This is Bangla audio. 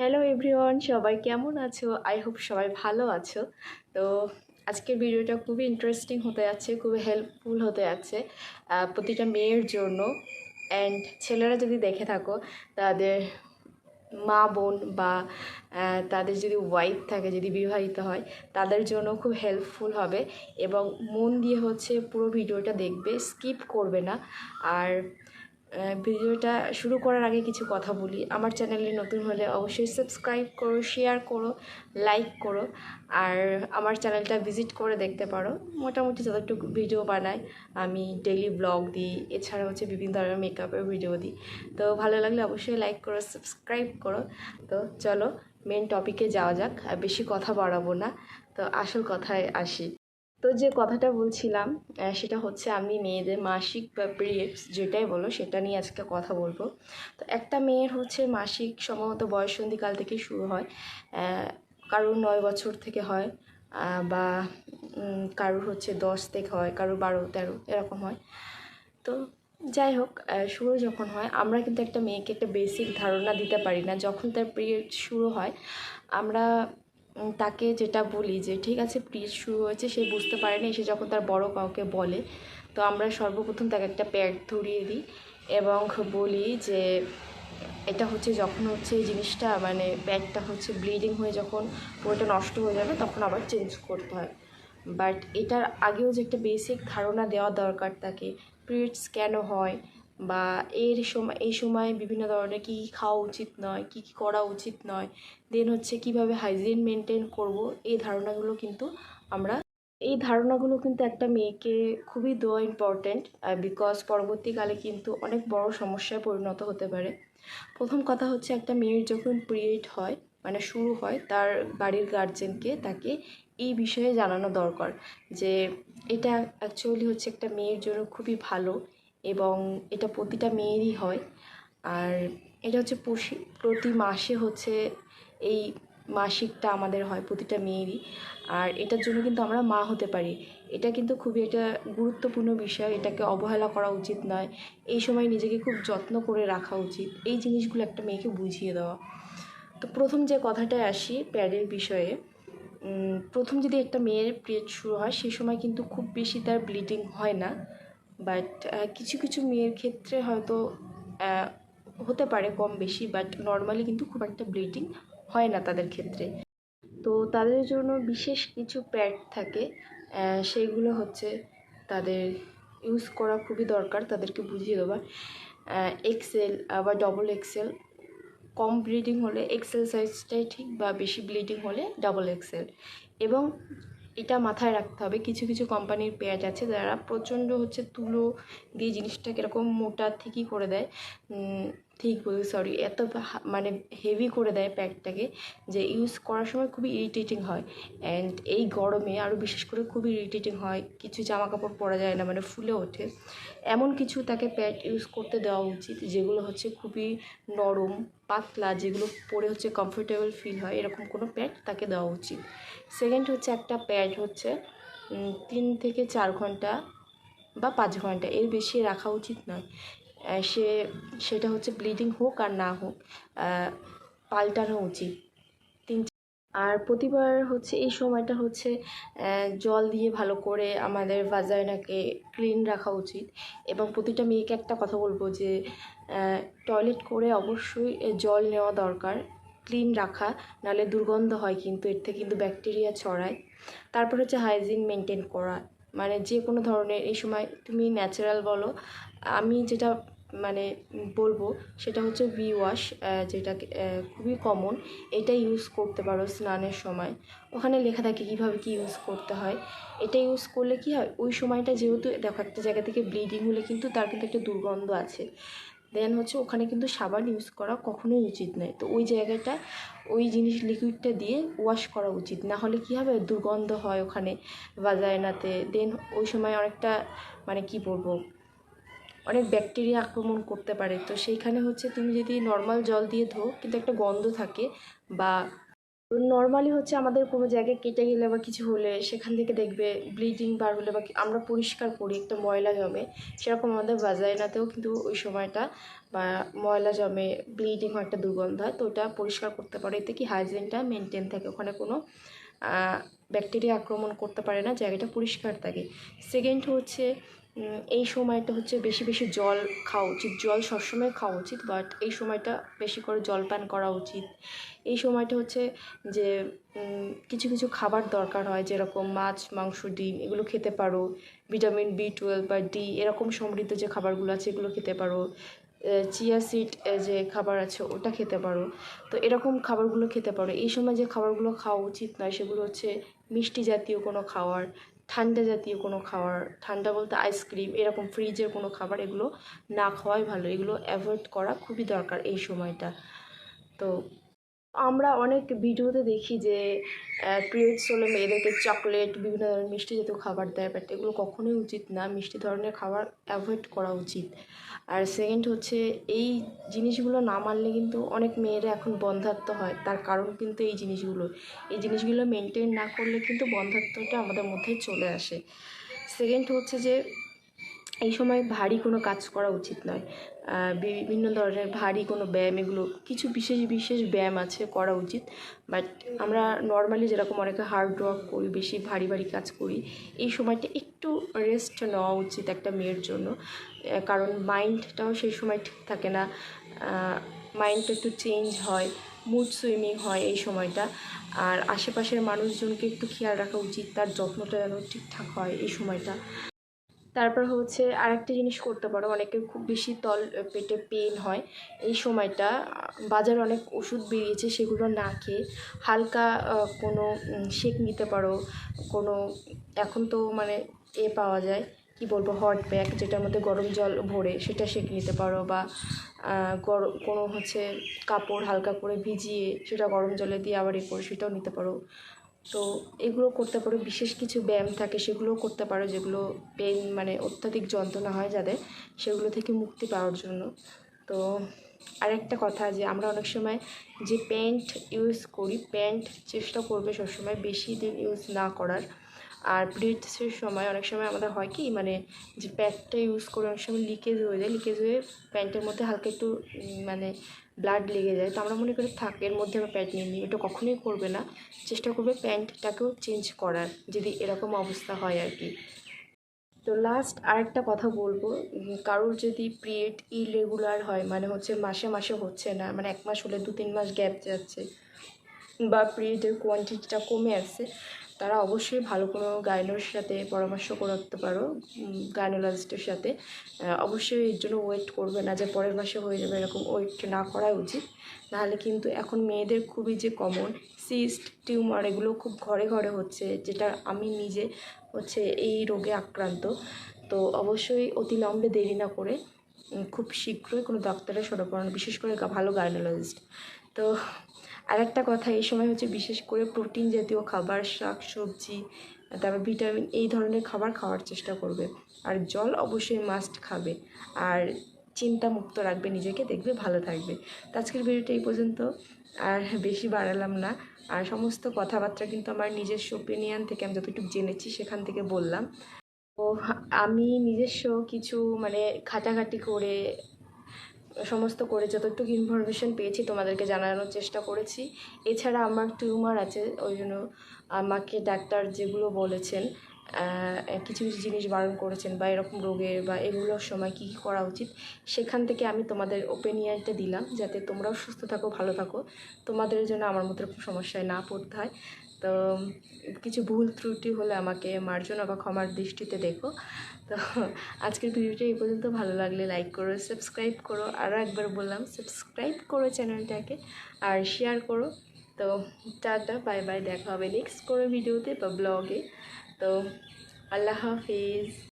হ্যালো এভরিওয়ান সবাই কেমন আছো? আই হোপ সবাই ভালো আছো। তো আজকের ভিডিওটা খুবই ইন্টারেস্টিং হতে যাচ্ছে, খুবই হেল্পফুল হতে যাচ্ছে প্রতিটা মেয়ের জন্য। অ্যান্ড ছেলেরা যদি দেখে থাকো, তাদের মা বোন বা তাদের যদি ওয়াইফ থাকে, যদি বিবাহিত হয়, তাদের জন্য খুব হেল্পফুল হবে। এবং মন দিয়ে হচ্ছে পুরো ভিডিওটা দেখবে স্কিপ করবে না। আর ভিডিওটা শুরু করার আগে কিছু কথা বলি। আমার চ্যানেলে নতুন হলে অবশ্যই সাবস্ক্রাইব করো শেয়ার করো লাইক করো, আর আমার চ্যানেলটা ভিজিট করে দেখতে পারো। মোটামুটি যতটুকু ভিডিও বানাই, আমি ডেইলি ব্লগ দিই, এছাড়া হচ্ছে বিভিন্ন ধরনের মেকআপের ভিডিও দিই। তো ভালো লাগলে অবশ্যই লাইক করো সাবস্ক্রাইব করো। তো চলো মেন টপিকে যাওয়া যাক, আর বেশি কথা বাড়াবো না। তো আসল কথায় আসি। তো যে কথাটা বলছিলাম সেটা হচ্ছে আমি মেয়েদের মাসিক বা পিরিয়ডস যেটাই বলো, সেটা নিয়ে আজকে কথা বলব। তো একটা মেয়ের হচ্ছে মাসিক সম্ভবত বয়সন্ধিকাল থেকে শুরু হয় কারোর নয় বছর থেকে হয় বা কারোর হচ্ছে দশ থেকে হয়, কারোর বারো, তেরো, এরকম হয়। তো যাই হোক শুরু যখন হয়, আমরা কিন্তু একটা মেয়েকে একটা বেসিক ধারণা দিতে পারি না। যখন তার পিরিয়ড শুরু হয়, আমরা তাকে যেটা বলি যে, ঠিক আছে, পিরিয়ড শুরু হয়েছে, সে বুঝতে পারেনি, সে যখন তার বড় কাউকে বলে, তো আমরা সর্বপ্রথম তাকে একটা প্যাড ধরিয়ে দিই এবং বলি যে, এটা হচ্ছে যখন হচ্ছে এই জিনিসটা মানে প্যাডটা হচ্ছে ব্লিডিং হয়ে যখন পুরোটা নষ্ট হয়ে যাবে, তখন আবার চেঞ্জ করতে হয়। বাট এটার আগেও যে একটা বেসিক ধারণা দেওয়া দরকার তাকে, পিরিয়ডস কেন হয়? বা এর সময়, এই সময় বিভিন্ন ধরনের কী কী খাওয়া উচিত নয়, কী কী করা উচিত নয় দেন হচ্ছে কীভাবে হাইজিন মেনটেন করব, এই ধারণাগুলো কিন্তু আমরা, এই ধারণাগুলো কিন্তু একটা মেয়েকে খুবই দেওয়া ইম্পর্ট্যান্ট বিকজ পরবর্তীকালে কিন্তু অনেক বড় সমস্যায় পরিণত হতে পারে। প্রথম কথা হচ্ছে একটা মেয়ের যখন পিরিয়ড হয় মানে শুরু হয়, তার বাড়ির গার্জেনকে তাকে এই বিষয়ে জানানো দরকার যে, এটা অ্যাকচুয়ালি হচ্ছে একটা মেয়ের জন্য খুবই ভালো এবং এটা প্রতিটা মেয়েরই হয়। আর এটা হচ্ছে প্রতি মাসে হচ্ছে এই মাসিকটা আমাদের হয় প্রতিটা মেয়েরই। আর এটার জন্য কিন্তু আমরা মা হতে পারি। এটা কিন্তু খুবই একটা গুরুত্বপূর্ণ বিষয়, এটাকে অবহেলা করা উচিত নয়। এই সময় নিজেকে খুব যত্ন করে রাখা উচিত। এই জিনিসগুলো একটা মেয়েকে বুঝিয়ে দেওয়া। তো প্রথম যে কথাটায় আসি প্যাডের বিষয়ে প্রথম যদি একটা মেয়ের পিরিয়ড শুরু হয় সেই সময় কিন্তু খুব বেশি তার ব্লিডিং হয় না। বাট কিছু কিছু মেয়ের ক্ষেত্রে হয়তো হতে পারে কম বেশি বাট নর্মালি কিন্তু খুব একটা ব্লিডিং হয় না তাদের ক্ষেত্রে। তো তাদের জন্য বিশেষ কিছু প্যাড থাকে সেইগুলো হচ্ছে তাদের ইউজ করা খুবই দরকার, তাদেরকে বুঝিয়ে দেওয়া এক্সেল বা ডবল এক্সেল কম ব্লিডিং হলে এক্সেল সাইজটাই ঠিক, বা বেশি ব্লিডিং হলে ডাবল এক্সেল এবং এটা মাথায় রাখতে হবে। কিছু কিছু কোম্পানির পেঁয়াজ আছে যারা প্রচণ্ড হচ্ছে তুলো দিয়ে জিনিসটাকে এরকম মোটা থেকেই করে দেয়। ঠিক বলি সরি এত মানে হেভি করে দেয় প্যাডটাকে যে ইউজ করার সময় খুবই ইরিটেটিং হয়। অ্যান্ড এই গরমে আরও বিশেষ করে খুবই ইরিটেটিং হয়, কিছু জামা কাপড় পরা যায় না মানে ফুলে ওঠে। এমন কিছু তাকে প্যাড ইউজ করতে দেওয়া উচিত, যেগুলো হচ্ছে খুবই নরম, পাতলা, যেগুলো পরে হচ্ছে কমফোর্টেবল ফিল হয়, এরকম কোনো প্যাড তাকে দেওয়া উচিত। সেকেন্ড হচ্ছে একটা প্যাড হচ্ছে তিন থেকে চার ঘণ্টা বা পাঁচ ঘণ্টা, এর বেশি রাখা উচিত নয়। সে, সেটা হচ্ছে ব্লিডিং হোক আর না হোক পাল্টানো উচিত। তিন আর প্রতিবার হচ্ছে এই সময়টা হচ্ছে জল দিয়ে ভালো করে আমাদের ভাজাইনাকে ক্লিন রাখা উচিত। এবং প্রতিটা মেয়েকে একটা কথা বলব যে টয়লেট করে অবশ্যই জল নেওয়া দরকার। ক্লিন রাখা, নাহলে দুর্গন্ধ হয় কিন্তু, এর থেকে কিন্তু ব্যাকটেরিয়া ছড়ায়। তারপর হচ্ছে হাইজিন মেনটেন করা। মানে যে কোনো ধরনের এই সময় তুমি ন্যাচারাল বলো, আমি যেটা মানে বলব সেটা হচ্ছে ভি ওয়াশ যেটা খুবই কমন এটা ইউজ করতে পারো স্নানের সময়। ওখানে লেখা থাকে কীভাবে কী ইউজ করতে হয়। এটা ইউজ করলে কি হয়? ওই সময়টা যেহেতু, দেখো একটা জায়গা থেকে ব্লিডিং হলে কিন্তু তার কিন্তু একটা দুর্গন্ধ আছে। দেন হচ্ছে ওখানে কিন্তু সাবান ইউজ করা কখনোই উচিত নয়। তো ওই জায়গাটা, ওই জিনিস লিকুইডটা দিয়ে ওয়াশ করা উচিত। না হলে কী হবে? দুর্গন্ধ হয় ওখানে বাজায়নাতে। দেন ওই সময় অনেকটা মানে কি বলব, অনেক ব্যাকটেরিয়া আক্রমণ করতে পারে। তো সেইখানে হচ্ছে তুমি যদি নর্মাল জল দিয়ে ধো কিন্তু একটা গন্ধ থাকে বা নর্মালি হচ্ছে আমাদের কোনো জায়গায় কেটে গেলে বা কিছু হলে সেখান থেকে দেখবে ব্লিডিং বার হলে বা আমরা পরিষ্কার করি একটা ময়লা জমে। সেরকম আমাদের বাজাইনাতেও কিন্তু ওই সময়টা বা ময়লা জমে ব্লিডিং হয় একটা দুর্গন্ধ হয়, তো ওটা পরিষ্কার করতে পারে। এতে কি হাইজিনটা মেনটেন থাকে, ওখানে কোনো ব্যাকটেরিয়া আক্রমণ করতে পারে না, জায়গাটা পরিষ্কার থাকে। সেকেন্ড হচ্ছে এই সময়টা হচ্ছে বেশি বেশি জল খাওয়া উচিত। জল সবসময় খাওয়া উচিত বাট এই সময়টা বেশি করে জল পান করা উচিত। এই সময়টা হচ্ছে যে কিছু কিছু খাবার দরকার হয়, যেরকম মাছ, মাংস, ডিম, এগুলো খেতে পারো। ভিটামিন বি টুয়েলভ বা ডি এরকম সমৃদ্ধ যে খাবারগুলো আছে, এগুলো খেতে পারো। চিয়া সিড যে খাবার আছে, ওটা খেতে পারো। তো এরকম খাবারগুলো খেতে পারো। এই সময় যে খাবারগুলো খাওয়া উচিত নয়, সেগুলো হচ্ছে মিষ্টি জাতীয় কোনো খাবার ঠান্ডা জাতীয় কোনো খাবার, ঠান্ডা বলতে আইসক্রিম এরকম ফ্রিজের কোনো খাবার এগুলো না খাওয়াই ভালো। এগুলো অ্যাভয়েড করা খুবই দরকার এই সময়টা। তো আমরা অনেক ভিডিওতে দেখি যে পিরিয়ডস হলে মেয়েদেরকে চকলেট বিভিন্ন ধরনের মিষ্টি জাতীয় খাবার দেয় বাট এগুলো কখনোই উচিত না। মিষ্টি ধরনের খাবার অ্যাভয়েড করা উচিত। আর সেকেন্ড হচ্ছে, এই জিনিসগুলো না মানলে কিন্তু অনেক মেয়েরা এখন বন্ধাত্ম হয়। তার কারণ কিন্তু এই জিনিসগুলো। এই জিনিসগুলো মেনটেন না করলে কিন্তু বন্ধাত্মটা আমাদের মধ্যে চলে আসে। সেকেন্ড হচ্ছে যে এই সময় ভারী কোনো কাজ করা উচিত নয়। বিভিন্ন ধরনের ভারী কোনো ব্যায়াম এগুলো, কিছু বিশেষ বিশেষ ব্যায়াম আছে করা উচিত। বাট আমরা নর্মালি যেরকম অনেকে হার্ড ওয়ার্ক করি, বেশি ভারী ভারী কাজ করি, এই সময়টা একটু রেস্ট নেওয়া উচিত একটা মেয়ের জন্য। কারণ মাইন্ডটাও সেই সময় ঠিক থাকে না। মাইন্ডটা একটু চেঞ্জ হয়, মুড সুইমিং হয় এই সময়টা। আর আশেপাশের মানুষজনকে একটু খেয়াল রাখা উচিত, তার যত্নটা যেন ঠিকঠাক হয় এই সময়টা। তারপর হচ্ছে আরেকটা জিনিস করতে পারো অনেকের খুব বেশি তল পেটে পেন হয়। এই সময়টা বাজারে অনেক ওষুধ বেরিয়েছে, সেগুলো না খেয়ে হালকা কোনো সেক নিতে পারো, কোনো, এখন তো মানে এ পাওয়া যায়, কি বলব হট প্যাক যেটার মধ্যে গরম জল ভরে সেটা সেক নিতে পারো বা গরম কোনো হচ্ছে কাপড় হালকা করে ভিজিয়ে সেটা গরম জলে দিয়ে আবার এ করে সেটাও নিতে পারো। তো এগুলো করতে পারো, বিশেষ কিছু ব্যায়াম থাকে সেগুলো করতে পারো, যেগুলো পেন মানে অত্যাধিক যন্ত্রণা হয় যাদের, সেগুলো থেকে মুক্তি পাওয়ার জন্য। তো আরেকটা কথা যে আমরা অনেক সময় যে প্যান্ট ইউজ করি প্যান্ট চেষ্টা করবে সবসময় বেশি দিন ইউজ না করার। আর পিরিয়ডসের সময় অনেক সময় আমাদের হয় কি মানে যে প্যাডটা ইউজ করে অনেক সময় লিকেজ হয়ে যায় লিকেজ হয়ে প্যান্টের মধ্যে হালকা একটু মানে ব্লাড লেগে যায়। তো আমরা মনে করি, থাক, এর মধ্যে আমরা প্যাড নিয়ে নিই। এটা কখনোই করবে না। চেষ্টা করবে প্যান্টটাকেও চেঞ্জ করার, যদি এরকম অবস্থা হয় আর কি। তো লাস্ট আরেকটা কথা বলব কারোর যদি পিরিয়ড ইরেগুলার হয় মানে হচ্ছে মাসে মাসে হচ্ছে না মানে এক মাস হলে দু তিন মাস গ্যাপ যাচ্ছে, বা পিরিয়ডের কোয়ান্টিটিটা কমে আসছে তারা অবশ্যই ভালো কোনো গাইনোর সাথে পরামর্শ করতে পারো গাইনোলজিস্টের সাথে। অবশ্যই এর জন্য ওয়েট করবে না যে পরের মাসে হয়ে যাবে এরকম ওয়েট না করা উচিত। নাহলে কিন্তু এখন মেয়েদের খুবই যে কমন সিস্ট টিউমার এগুলো খুব ঘরে ঘরে হচ্ছে, যেটা আমি নিজে হচ্ছে এই রোগে আক্রান্ত। তো অবশ্যই অতিলম্বে দেরি না করে খুব শীঘ্রই কোনো ডক্টরের শরণাপন্ন বিশেষ করে ভালো গাইনোলজিস্ট তো আরেকটা কথা, এই সময় হচ্ছে বিশেষ করে প্রোটিন জাতীয় খাবার, শাক, সবজি, তারপর ভিটামিন এই ধরনের খাবার খাওয়ার চেষ্টা করবে। আর জল অবশ্যই মাস্ট খাবে। আর চিন্তা মুক্ত রাখবে, নিজেকে দেখবে ভালো থাকবে। তো আজকের ভিডিওটা এই পর্যন্ত। আর বেশি বাড়ালাম না। আর সমস্ত কথাবার্তা কিন্তু আমার নিজস্ব ওপিনিয়ন থেকে আমি যতটুকু জেনেছি, সেখান থেকে বললাম। তো আমি নিজস্ব কিছু মানে ঘাটাঘাটি করে, সমস্ত করে যতটুকু ইনফরমেশন পেয়েছি তোমাদেরকে জানানোর চেষ্টা করেছি। এছাড়া আমার টিউমার আছে, ওই জন্য আমাকে ডাক্তার যেগুলো বলেছেন কিছু কিছু জিনিস বারণ করেছেন বা এরকম রোগের বা এগুলোর সময় কী কী করা উচিত, সেখান থেকে আমি তোমাদের ওপিনিয়নটা দিলাম, যাতে তোমরাও সুস্থ থাকো, ভালো থাকো। তোমাদের জন্য আমার মতো এরকম সমস্যায় না পড়তে হয়। তো কিছু ভুল ত্রুটি হলে আমাকে মার্জনা বা ক্ষমার দৃষ্টিতে দেখো। তো আজকের ভিডিওটা এই পর্যন্ত। ভালো লাগলে লাইক করো সাবস্ক্রাইব করো। আরও একবার বললাম সাবস্ক্রাইব করো চ্যানেলটাকে আর শেয়ার করো। তো টাটা বাই বাই দেখা হবে নেক্সট কোনো ভিডিওতে বা ব্লগে তো আল্লাহ হাফিজ।